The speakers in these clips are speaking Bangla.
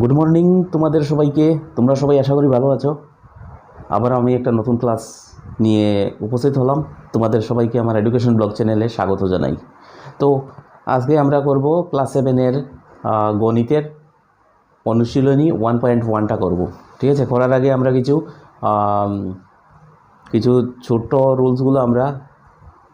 গুড মর্নিং তোমাদের সবাইকে। তোমরা সবাই আশা করি ভালো আছো। আবার আমি একটা নতুন ক্লাস নিয়ে উপস্থিত হলাম। তোমাদের সবাইকে আমার এডুকেশন ব্লগ চ্যানেলে স্বাগত জানাই। তো আজকে আমরা করব ক্লাস সেভেনের গণিতের অনুশীলনী ওয়ান পয়েন্ট ওয়ানটা করব। ঠিক আছে? করার আগে আমরা কিছু কিছু ছোট্ট রুলসগুলো আমরা,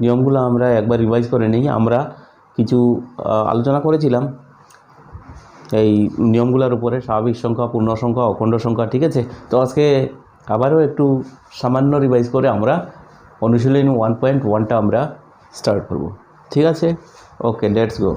নিয়মগুলো আমরা একবার রিভাইজ করে নিই। আমরা কিছু আলোচনা করেছিলাম। এই নিয়মগুলোর উপরে স্বাভাবিক সংখ্যা, পূর্ণ সংখ্যা, অখণ্ড সংখ্যা, ঠিক আছে? তো আজকে আবারও একটু সামান্য রিভাইজ করে আমরা অনুশীলন ওয়ান পয়েন্ট ওয়ানটা আমরা স্টার্ট করব। ঠিক আছে? Okay let's go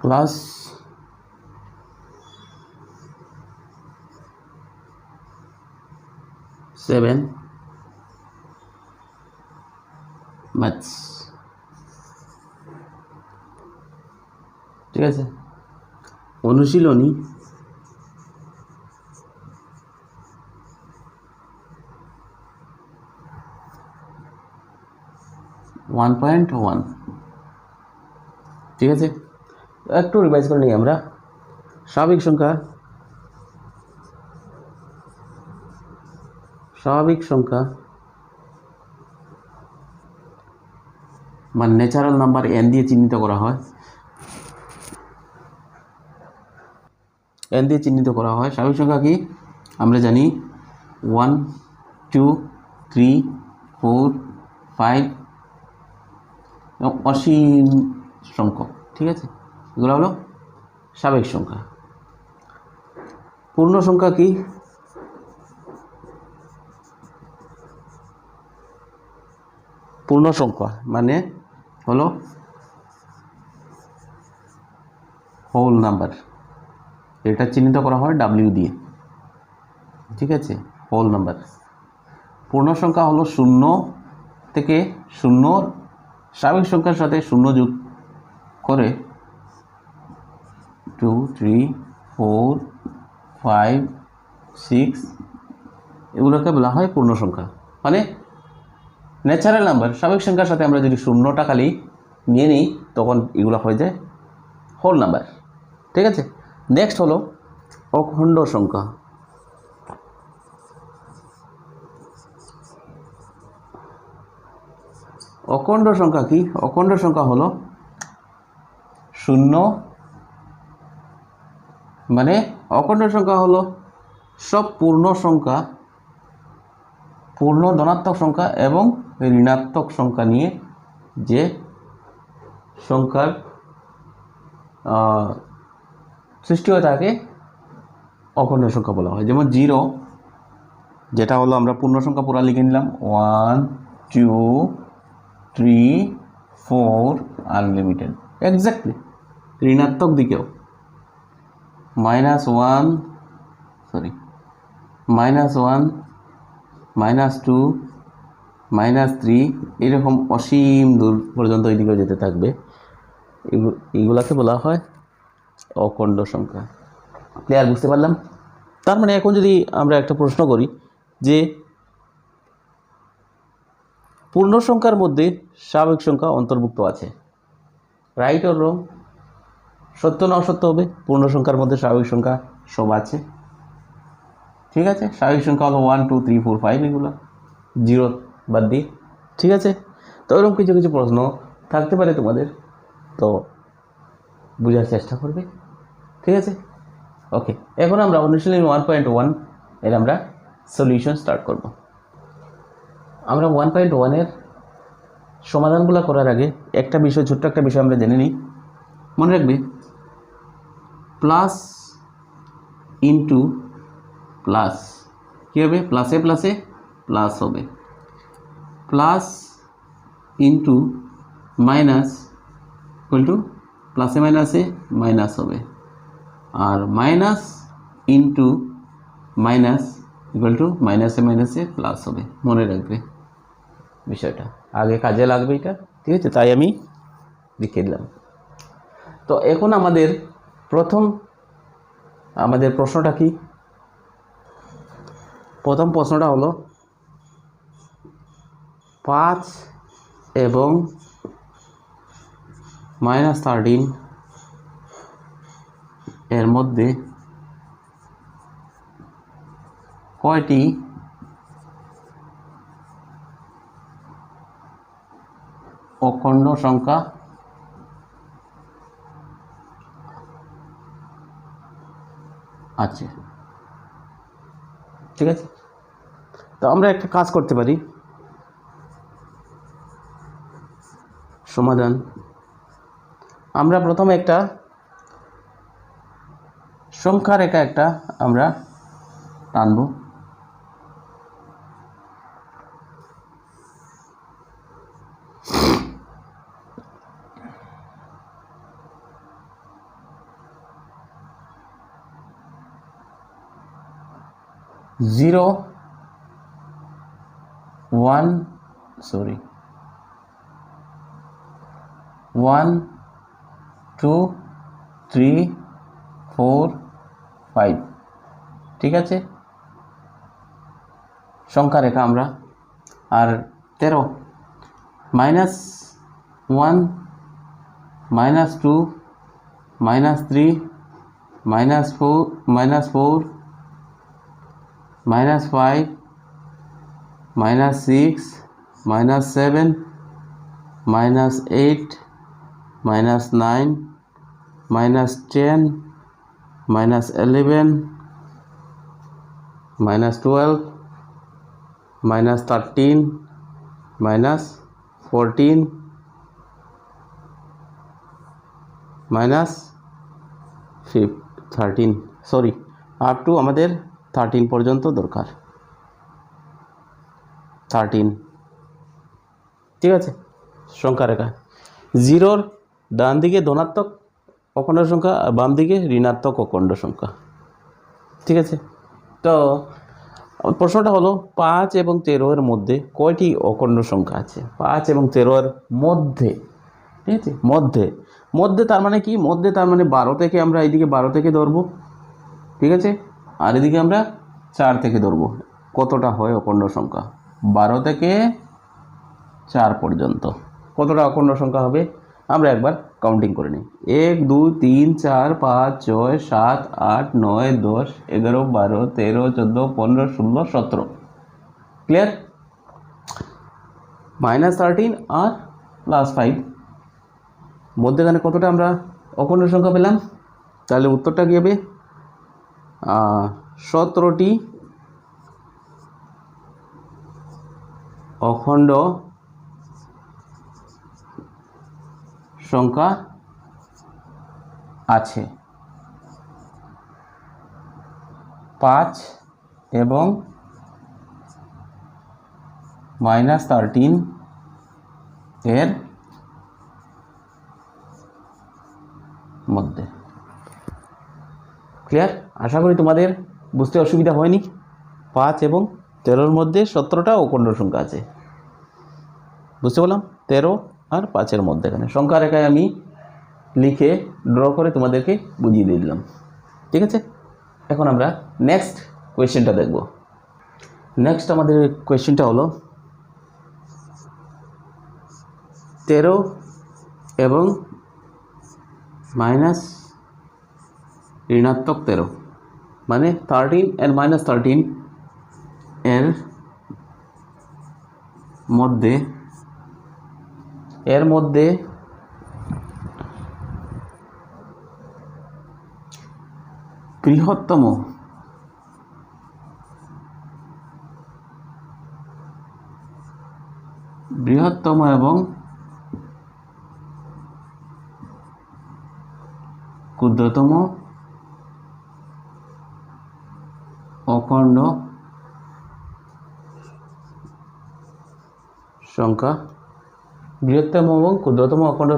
class seven maths ঠিক আছে? অনুশীলনী ওয়ান পয়েন্ট ওয়ান ঠিক আছে? একটু রিভাইজ করে নিই আমরা। স্বাভাবিক সংখ্যা। স্বাভাবিক সংখ্যা। বা ন্যাচারাল নাম্বার এন দিয়ে চিহ্নিত করা হয়। এন দিয়ে চিহ্নিত করা হয়। স্বাভাবিক সংখ্যা কি? আমরা জানি one two three four five এবং অসীম সংখ্যক, ঠিক আছে? এগুলো হলো স্বাভাবিক সংখ্যা। পূর্ণ সংখ্যা কি? পূর্ণ সংখ্যা মানে হলো হোল নাম্বার এটা চিহ্নিত করা হয় ডাব্লিউ দিয়ে। ঠিক আছে? হোল নাম্বার পূর্ণ সংখ্যা হলো শূন্য থেকে শূন্য, স্বাভাবিক সংখ্যার সাথে শূন্য যোগ করে two three four five six এগুলোকে বলা হয় পূর্ণ সংখ্যা। মানে ন্যাচারাল নাম্বার স্বাভাবিক সংখ্যার সাথে আমরা যদি শূন্যটা খালি নিয়ে নিই, তখন এগুলো হয়ে যায় হোল নাম্বার ঠিক আছে? নেক্সট হলো অখণ্ড সংখ্যা। অখণ্ড সংখ্যা কি? অখণ্ড সংখ্যা হলো শূন্য মানে অখণ্ড সংখ্যা হলো সব পূর্ণ সংখ্যা, পূর্ণ ধনাত্মক সংখ্যা এবং ঋণাত্মক সংখ্যা নিয়ে যে সংখ্যার সৃষ্টি হয় তাকে অখণ্ড সংখ্যা বলা হয়। যেমন জিরো, যেটা হলো আমরা পূর্ণ সংখ্যা পুরা লিখে নিলাম। One two three four unlimited exactly ঋণাত্মক দিকেও। Minus one sorry minus one minus two minus three এরকম অসীম দূর পর্যন্ত এদিকেও যেতে থাকবে। এগু- এগুলাকে বলা হয় অখণ্ড সংখ্যা। ক্লিয়ার বুঝতে পারলাম? তার মানে এখন যদি আমরা একটা প্রশ্ন করি যে পূর্ণ সংখ্যার মধ্যে স্বাভাবিক সংখ্যা অন্তর্ভুক্ত আছে রাইট ওর রং সত্য না অসত্য হবে? পূর্ণ সংখ্যার মধ্যে স্বাভাবিক সংখ্যা সব আছে। ঠিক আছে? স্বাভাবিক সংখ্যা হলো one two three four five এগুলো। জিরো বাদ দিয়ে। ঠিক আছে? তো এরকম কিছু কিছু প্রশ্ন থাকতে পারে তোমাদের। তো বোঝার চেষ্টা করবে। ঠিক আছে? ওকে, এখন আমরা অনুশীলনী ওয়ান পয়েন্ট ওয়ানের আমরা সলিউশন স্টার্ট করব। আমরা ওয়ান পয়েন্ট ওয়ানের সমাধানগুলো করার আগে একটা বিষয়, ছোট্ট একটা বিষয় আমরা জেনে নিই। মনে রাখবে প্লাস ইন্টু প্লাস কী হবে? প্লাসে প্লাসে প্লাস হবে। Plus into minus equal to প্লাসে মাইনাসে মাইনাস হবে। আর minus into minus equal to মাইনাসে মাইনাসে প্লাস হবে। মনে রাখবে বিষয়টা। আগে কাজে লাগবে এটা, ঠিক আছে? তাই আমি লিখে দিলাম। তো এখন আমাদের প্রথম, আমাদের প্রশ্নটা কি? প্রথম প্রশ্নটা হলো পাঁচ এবং মাইনাস থার্টিন এর মধ্যে কয়টি? অখণ্ড সংখ্যা আছে। ঠিক আছে? তো আমরা একটা কাজ করতে পারি। সমাধান। আমরা প্রথমে একটা সংখ্যা রেখা একটা আমরা টানব। Zero one sorry one two, three, four, five. ঠিক আছে? সংখ্যা রেখা আমরা। আর তেরো, minus one, minus two, minus three, minus four minus four, minus five, minus six, minus seven, minus eight, minus nine minus ten, minus eleven minus twelve, minus thirteen, minus fourteen, minus ফিফ, থার্টিন, সরি, আপ টু আমাদের থার্টিন পর্যন্ত দরকার। থার্টিন, ঠিক আছে? সংখ্যা রেখা। জিরোর ডান দিকে ধনাত্মক অখণ্ড সংখ্যা আর বাম দিকে ঋণাত্মক অখণ্ড সংখ্যা। ঠিক আছে? তো, প্রশ্নটা হলো, পাঁচ এবং তেরো এর মধ্যে কয়টি অখণ্ড সংখ্যা আছে? পাঁচ এবং তেরো এর মধ্যে। ঠিক আছে? মধ্যে। মধ্যে তার মানে কি? মধ্যে তার মানে বারো থেকে আমরা এইদিকে বারো থেকে ধরবো। ঠিক আছে? আর এদিকে আমরা চার থেকে ধরবো। কতটা হয় অখণ্ড সংখ্যা? বারো থেকে চার পর্যন্ত। কতটা অখণ্ড সংখ্যা হবে? আমরা একবার কাউন্টিং করে নিই। এক, দুই, তিন, চার, পাঁচ, ছয়, সাত, আট, নয়, দশ, এগারো, বারো, তেরো, চোদ্দ, পনেরো, ষোলো, সতেরো। ক্লিয়ার মাইনাস থার্টিন আর প্লাস ফাইভ মধ্যেখানে কতটা আমরা অখণ্ড সংখ্যা পেলাম? তাহলে উত্তরটা কী হবে? সতেরোটি অখণ্ড সংখ্যা আছে। পাঁচ এবং মাইনাস থার্টিন এর মধ্যে। ক্লিয়ার? আশা করি তোমাদের বুঝতে অসুবিধা হয়নি। পাঁচ এবং তেরোর মধ্যে সতেরোটা অখণ্ড সংখ্যা আছে। বুঝতে পারলাম? তেরো আর পাঁচের মধ্যে এখানে সংখ্যা রেখায় আমি লিখে ড্র করে তোমাদেরকে বুঝিয়ে দিলাম। ঠিক আছে? এখন আমরা নেক্সট কোয়েশ্চেনটা দেখব। নেক্সট আমাদের কোয়েশ্চেনটা হলো, তেরো এবং মাইনাস ঋণাত্মক তেরো মানে থার্টিন অ্যান্ড মাইনাস থার্টিন এর মধ্যে এর মধ্যে বৃহত্তম বৃহত্তম এবং ক্ষুদ্রতম অখণ্ড সংখ্যা বৃহত্তম এবং ক্ষুদ্রতম অখণ্ড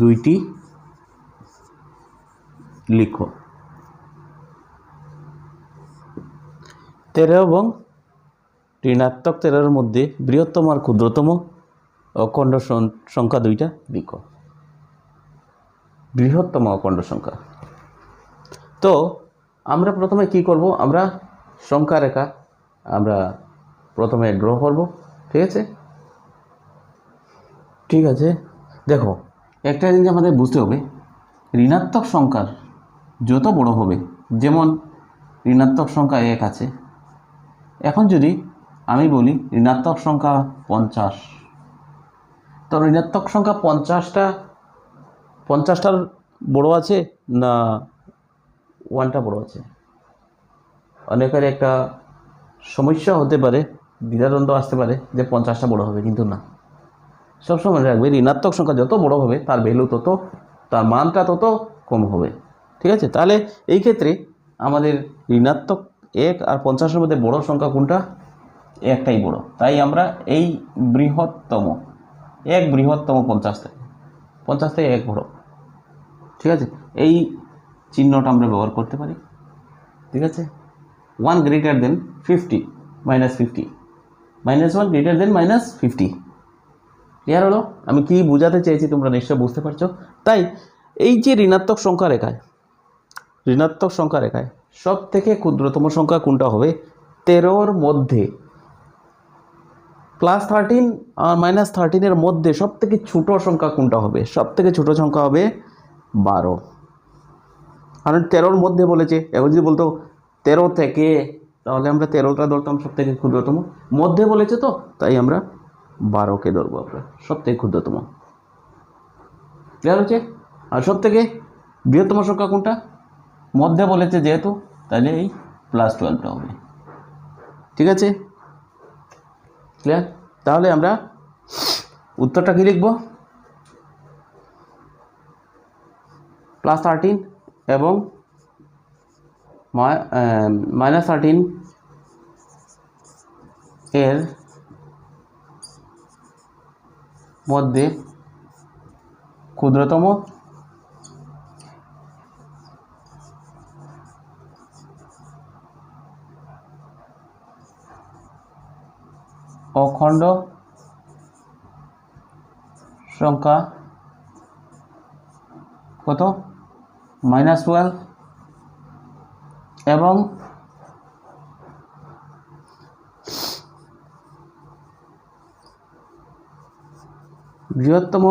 দুইটি লিখো। তেরো এবং ঋণাত্মক তেরোর মধ্যে বৃহত্তম আর ক্ষুদ্রতম অখণ্ড সংখ্যা দুইটা লিখো। বৃহত্তম অখণ্ড সংখ্যা। তো আমরা প্রথমে কি করব? আমরা সংখ্যা রেখা, আমরা প্রথমে ড্র করব, ঠিক আছে? ঠিক আছে। দেখো, একটা জিনিস আমাদের বুঝতে হবে, ঋণাত্মক সংখ্যার যত বড় হবে, যেমন ঋণাত্মক সংখ্যা এক আছে, এখন যদি আমি বলি ঋণাত্মক সংখ্যা পঞ্চাশ, তো ঋণাত্মক সংখ্যা পঞ্চাশটা, পঞ্চাশটার বড় আছে না ওয়ানটা বড় আছে? অনেকের একটা সমস্যা হতে পারে দ্বিধাদ্বন্দ্ব আসতে পারে যে পঞ্চাশটা বড় হবে, কিন্তু না। সবসময় রাখবে ঋণাত্মক সংখ্যা যত বড় হবে, তার ভ্যালু তত, তার মানটা তত কম হবে। ঠিক আছে? তাহলে এই ক্ষেত্রে আমাদের ঋণাত্মক এক আর পঞ্চাশের মধ্যে বড় সংখ্যা কোনটা? একটাই বড়। তাই আমরা এই বৃহত্তম, এক বৃহত্তম পঞ্চাশ থেকে পঞ্চাশ থেকে এক বড়। ঠিক আছে? এই চিহ্নটা আমরা ব্যবহার করতে পারি। ঠিক আছে? One greater than fifty minus fifty minus one greater than minus fifty clear হলো? আমি কি বোঝাতে চেয়েছি তোমরা নিশ্চয় বুঝতে পারছ? তাই, এই যে ঋণাত্মক সংখ্যা রেখায়, ঋণাত্মক সংখ্যা রেখায় সব থেকে ক্ষুদ্রতম সংখ্যা কোনটা হবে? তেরোর মধ্যে। প্লাস থার্টিন আর মাইনাস থার্টিনের মধ্যে সব থেকে ছোটো সংখ্যা কোনটা হবে? সব থেকে ছোটো সংখ্যা হবে বারো। কারণ তেরোর মধ্যে বলেছে, এখন যদি বলতো, তেরো থেকে তাহলে আমরা তেরোটা ধরতাম সব থেকে ক্ষুদ্রতম। মধ্যে বলেছে তো, তাই আমরা বারোকে ধরবো আমরা সব থেকে ক্ষুদ্রতম। ক্লিয়ার হচ্ছে? আর সব থেকে বৃহত্তম সংখ্যা কোনটা? মধ্যে বলেছে যেহেতু, তাহলে এই প্লাস টুয়েলভটা হবে। ঠিক আছে? ক্লিয়ার তাহলে আমরা উত্তরটা কী লিখব? প্লাস থার্টিন এবং মাইনাস থার্টিন এর মধ্যে ক্ষুদ্রতম অখণ্ড সংখ্যা কত? মাইনাস টুয়েলভ এবং বৃহত্তম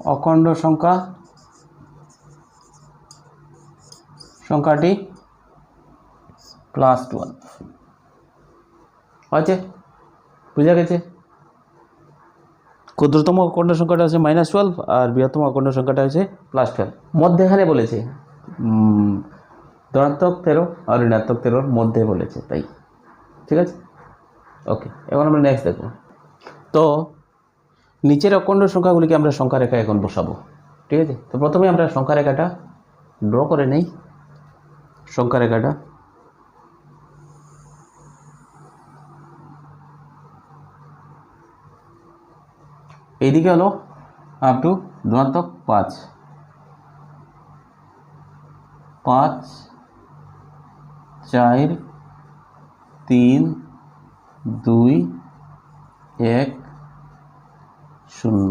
অখণ্ড সংখ্যা সংখ্যাটি প্লাস টুয়েলভ আছে বুঝা গেছে? ক্ষুদ্রতম অখণ্ড সংখ্যাটা হচ্ছে মাইনাস টুয়েলভ আর বৃহত্তম অখণ্ড সংখ্যাটা হচ্ছে প্লাস টুয়েলভ মধ্যেখানে বলেছে ধনাত্মক তেরো আর ঋণাত্মক তেরোর মধ্যে বলেছে, তাই। ঠিক আছে? ওকে এবার আমরা নেক্সট দেখব। তো, নিচের অখণ্ড সংখ্যাগুলিকে আমরা সংখ্যা রেখা এখন বসাবো। ঠিক আছে? তো প্রথমে আমরা সংখ্যা রেখাটা ড্র করে নেই। সংখ্যা রেখাটা এইদিকে হলো আপ টু ধনাত্মক পাঁচ। পাঁচ, চার, তিন, দুই, এক, শূন্য।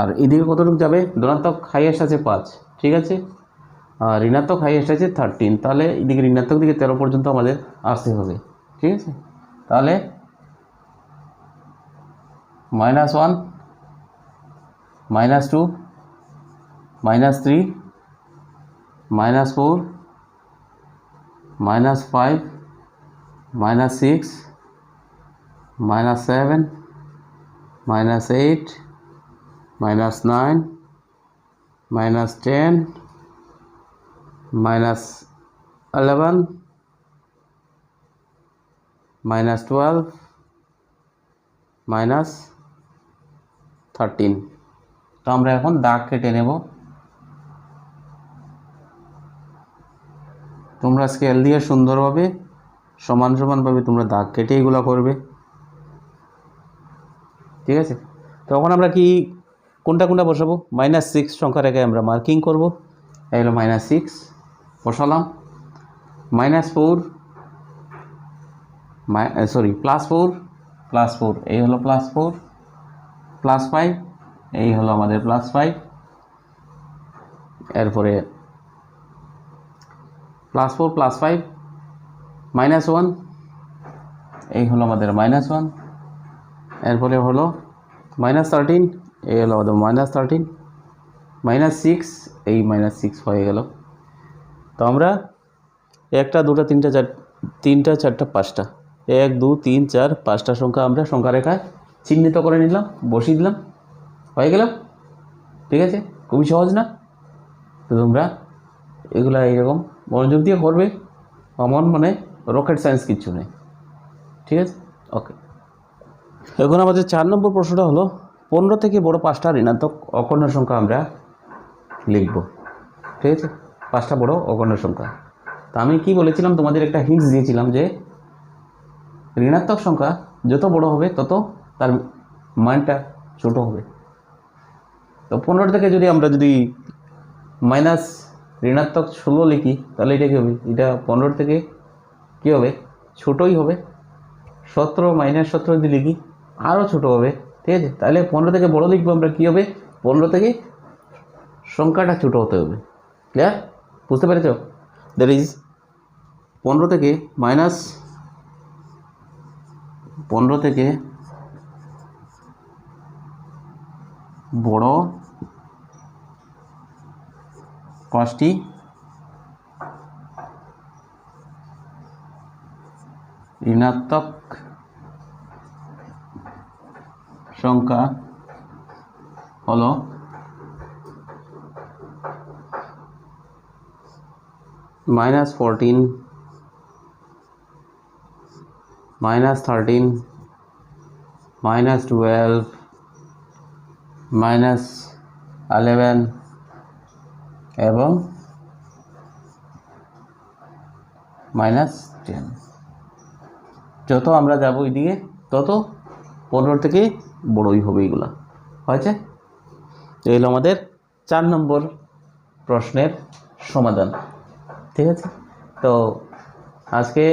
আর এদিকে কতটুকু যাবে? ধনাত্মক হাইয়েস্ট আছে পাঁচ, ঠিক আছে? আর ঋণাত্মক হাইয়েস্ট আছে থার্টিন তাহলে এদিকে ঋণাত্মক দিকে তেরো পর্যন্ত আমাদের আসতে হবে, ঠিক আছে? তাহলে minus one minus two minus three minus four minus five minus six minus seven minus eight minus 9 minus 10 minus 11 minus 12 minus 13 তো আমরা এখন দাগ কেটে নেব। তোমরা স্কেল দিয়ে সুন্দরভাবে, সমান সমানভাবে তোমরা দাগ কেটে এগুলো করবে। ঠিক আছে? তখন আমরা কি, কোনটা কোনটা বসাবো? মাইনাস সিক্স সংখ্যা রেখে আমরা মার্কিং করব। এই হলো মাইনাস সিক্স বসালাম। Minus four sorry plus four plus four এই হলো প্লাস ফোর প্লাস ফাইভ এই হলো আমাদের প্লাস ফাইভ এরপরে plus four plus five minus one এই হলো আমাদের মাইনাস ওয়ান এরপরে হলো মাইনাস থার্টিন এই হলো আমাদের মাইনাস থার্টিন মাইনাস সিক্স এই মাইনাস সিক্স হয়ে গেল। তো আমরা একটা, দুটো, তিনটা, চার, তিনটা, চারটা, পাঁচটা এক, দু, তিন, চার, পাঁচটা সংখ্যা আমরা সংখ্যা রেখায় চিহ্নিত করে নিলাম, বসিয়ে দিলাম। হয়ে গেল? ঠিক আছে? খুবই সহজ না? তো তোমরা এগুলো এইরকম মনোযোগ দিয়ে করবে। আমার মানে রকেট সায়েন্স কিচ্ছু নেই। ঠিক আছে? ওকে এখন আমাদের চার নম্বর প্রশ্নটা হলো, পনেরো থেকে বড় পাঁচটা ঋণাত্মক অকর্ণ সংখ্যা আমরা লিখব। ঠিক আছে? পাঁচটা বড় অকর্ণ সংখ্যা। তা আমি কি বলেছিলাম? তোমাদের একটা হিন্টস দিয়েছিলাম যে ঋণাত্মক সংখ্যা যত বড় হবে, তত তার মানটা ছোট হবে। তো পনেরো থেকে যদি আমরা যদি মাইনাস ঋণাত্মক ষোলো লিখি, তাহলে এটা কী হবে? এটা পনেরো থেকে কী হবে? ছোটোই হবে। সতেরো মাইনাস সতেরো যদি লিখি আরও ছোটো হবে। ঠিক আছে? তাহলে পনেরো থেকে বড় লিখব আমরা, কী হবে? পনেরো থেকে সংখ্যাটা ছোটো হতে হবে। ক্লিয়ার বুঝতে পেরেছ? দ্যাট ইজ পনেরো থেকে মাইনাস পনেরো থেকে বড় পাঁচটি ঋণাত্মক সংখ্যা হলো minus fourteen minus thirteen, minus twelve, minus eleven এবং মাইনাস টেন। যত আমরা যাব ওইদিকে তত পনেরো থেকে বড়ই হবে এগুলো। হয়েছে? এই হলো আমাদের চার নম্বর প্রশ্নের সমাধান। ঠিক আছে? তো আজকে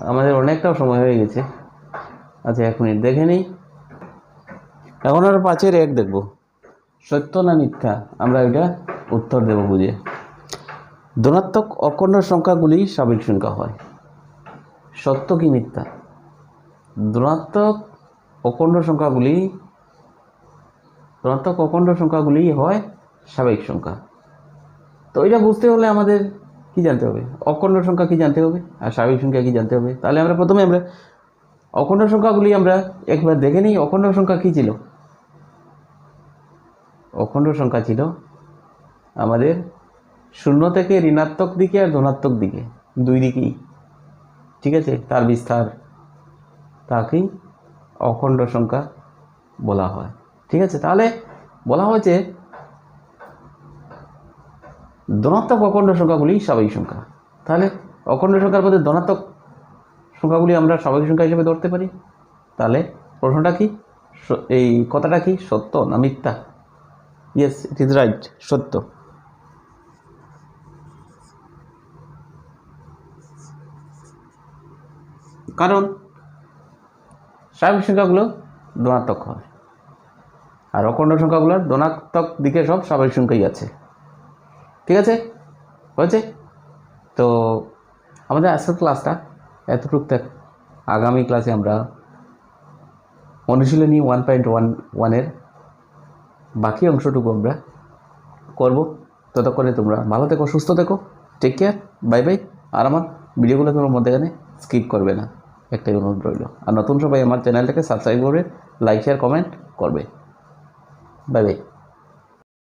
আমাদের অনেকটাও সময় হয়ে গেছে। আচ্ছা এক মিনিট দেখে নিই। এখন আর পাঁচের এক দেখব। সত্য না মিথ্যা? আমরা এটা উত্তর দেব বুঝে। ধনাত্মক অখণ্ড সংখ্যাগুলি স্বাভাবিক সংখ্যা হয়। সত্য কি মিথ্যা? ধনাত্মক অখণ্ড সংখ্যাগুলি, ধনাত্মক অখণ্ড সংখ্যাগুলি হয় স্বাভাবিক সংখ্যা। তো এটা বুঝতে হলে আমাদের কি জানতে হবে? অখণ্ড সংখ্যা কি জানতে হবে? আর স্বাভাবিক সংখ্যা কি জানতে হবে? তাহলে আমরা প্রথমে আমরা অখণ্ড সংখ্যাগুলি আমরা একবার দেখে নিই, অখণ্ড সংখ্যা কী ছিল? অখণ্ড সংখ্যা ছিল আমাদের শূন্য থেকে ঋণাত্মক দিকে আর ধনাত্মক দিকে, দুই দিকেই। ঠিক আছে? তার বিস্তার তাকেই অখণ্ড সংখ্যা বলা হয়। ঠিক আছে? তাহলে বলা হয়েছে ধনাত্মক অখণ্ড সংখ্যাগুলি স্বাভাবিক সংখ্যা। তাহলে অখণ্ড সংখ্যার মধ্যে ধনাত্মক সংখ্যাগুলি আমরা স্বাভাবিক সংখ্যা হিসেবে ধরতে পারি। তাহলে প্রশ্নটা কি? এই কথাটা কি? সত্য না মিথ্যা? ইয়েস ইট ইজ রাইট সত্য। কারণ স্বাভাবিক সংখ্যাগুলো ধনাত্মক হয়। আর অখণ্ড সংখ্যাগুলোর ধনাত্মক দিকে সব স্বাভাবিক সংখ্যাই আছে। ঠিক আছে? হয়েছে? তো আমাদের আজকের ক্লাসটা এতটুকু থাক আগামী ক্লাসে আমরা অনুশীলনী ওয়ান পয়েন্ট ওয়ান ওয়ানের বাকি অংশটুকু আমরা করব। ততক্ষণে তোমরা ভালো থেকো, সুস্থ থেকো। টেক কেয়ার বাই বাই আর আমার ভিডিওগুলো তোমার মধ্যেখানে স্কিপ করবে না। একটাই অনুরোধ রইল। আর নতুন সবাই আমার চ্যানেলটাকে সাবস্ক্রাইব করবে লাইক শেয়ার কমেন্ট করবে। Bye bye